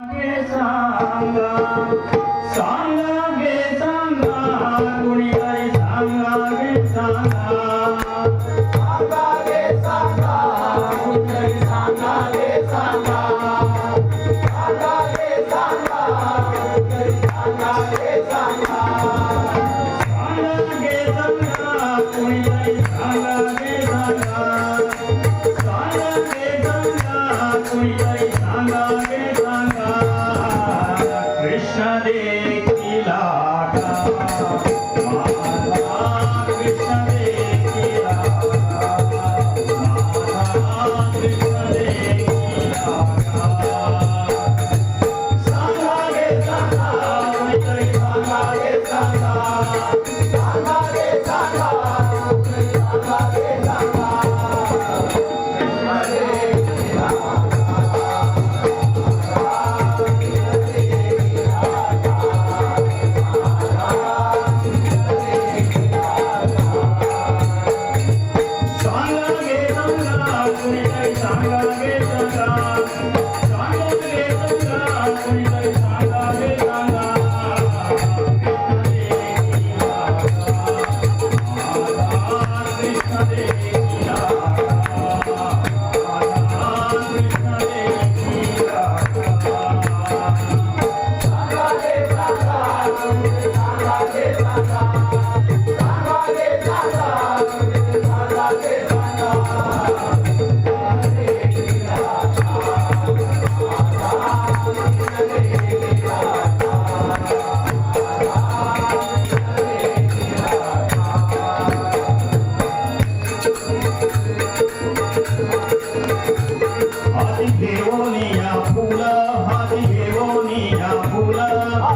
सांगा सांगा गे सांगा कुणी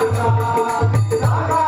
रा